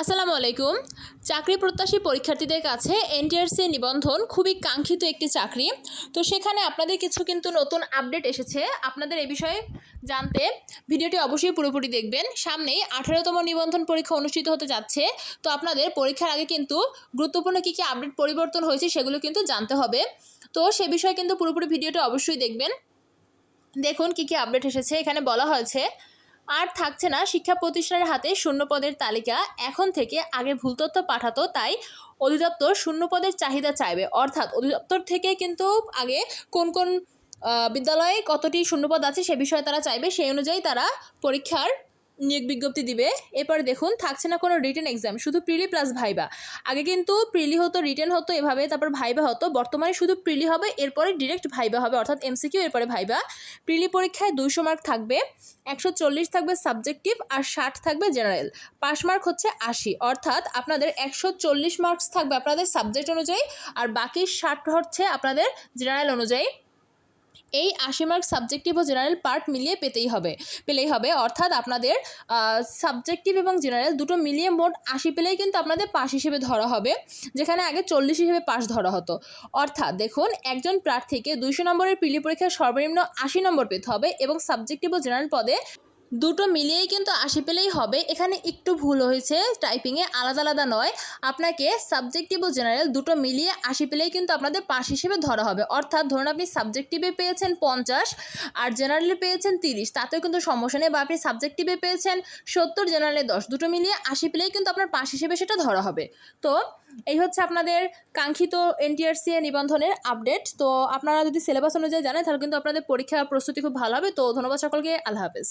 আসসালামু আলাইকুম। চাকরি প্রত্যাশী পরীক্ষার্থীদের কাছে এনটিআরসি নিবন্ধন খুবই কাঙ্ক্ষিত একটি চাকরি। তো সেখানে আপনাদের কিছু কিন্তু নতুন আপডেট এসেছে। আপনাদের এ বিষয়ে জানতে ভিডিওটি অবশ্যই পুরোপুরি দেখবেন। সামনেই আঠারোতম নিবন্ধন পরীক্ষা অনুষ্ঠিত হতে যাচ্ছে। তো আপনাদের পরীক্ষার আগে কিন্তু গুরুত্বপূর্ণ কী কী আপডেট পরিবর্তন হয়েছে সেগুলো কিন্তু জানতে হবে। তো সে বিষয়ে কিন্তু পুরোপুরি ভিডিওটি অবশ্যই দেখবেন। দেখুন কী কী আপডেট এসেছে। এখানে বলা হয়েছে আর থাকছে না শিক্ষা প্রতিষ্ঠানের হাতে শূন্যপদের তালিকা। এখন থেকে আগে ভুল তথ্য পাঠাতো, তাই অধিদপ্তর শূন্যপদের চাহিদা চাইবে। অর্থাৎ অধিদপ্তর থেকে কিন্তু আগে কোন কোন বিদ্যালয়ে কতটি শূন্যপদ আছে সে বিষয়ে তারা চাইবে, সেই অনুযায়ী তারা পরীক্ষার নিয়োগ বিজ্ঞপ্তি দিবে। এরপর দেখুন, থাকছে না কোনো রিটেন এক্সাম শুধু প্রিলি প্লাস ভাইবা আগে কিন্তু প্রিলি হতো রিটেন হতো এভাবে, তারপর ভাইবা হতো, বর্তমানে শুধু প্রিলি হবে, এরপরে ডিরেক্ট ভাইবা হবে, অর্থাৎ এমসিকিউ এরপরে ভাইবা প্রিলি পরীক্ষায় দুইশো মার্ক থাকবে, একশো চল্লিশ থাকবে সাবজেক্টিভ আর ষাট থাকবে জেনারেল পাস মার্ক হচ্ছে আশি, অর্থাৎ আপনাদের একশো চল্লিশ মার্কস থাকবে আপনাদের সাবজেক্ট অনুযায়ী, আর বাকি ষাট হচ্ছে আপনাদের জেনারেল অনুযায়ী। এই আশি মার্ক সাবজেক্টিভ ও জেনারেল পার্ট মিলিয়ে পেতেই হবে। পেলেই হবে, অর্থাৎ আপনাদের সাবজেক্টিভ এবং জেনারেল দুটো মিলিয়ে মোট আশি পেলেই কিন্তু আপনাদের পাস হিসেবে ধরা হবে, যেখানে আগে চল্লিশ হিসেবে পাস ধরা হতো। অর্থাৎ দেখুন, একজন প্রার্থীকে দুইশো নম্বরের পিলি পরীক্ষায় সর্বনিম্ন আশি নম্বর পেতে হবে এবং সাবজেক্টিভ ও জেনারেল পদে দুটো মিলিয়েই কিন্তু আশি পেলেই হবে। এখানে একটু ভুল হয়েছে টাইপিংয়ে আলাদা আলাদা নয়। আপনাকে সাবজেক্টিভ ও জেনারেল দুটো মিলিয়ে আশি পেলেই কিন্তু আপনাদের পাশ হিসেবে ধরা হবে। অর্থাৎ ধরুন আপনি সাবজেক্টিভে পেয়েছেন পঞ্চাশ, আর জেনারেলে পেয়েছেন তিরিশ। তাতেও কিন্তু সমস্যা নেই বা আপনি সাবজেক্টিভে পেয়েছেন সত্তর জেনারেলে দশ। দুটো মিলিয়ে আশি পেলেই কিন্তু আপনার পাশ হিসেবে সেটা ধরা হবে। তো এই হচ্ছে আপনাদের কাঙ্ক্ষিত এনটিআরসি নিবন্ধনের আপডেট তো আপনারা যদি সিলেবাস অনুযায়ী জানেন, তাহলে কিন্তু আপনাদের পরীক্ষা প্রস্তুতি খুব ভালো হবে। তো ধন্যবাদ সকলকে। আল্লাহ হাফেজ।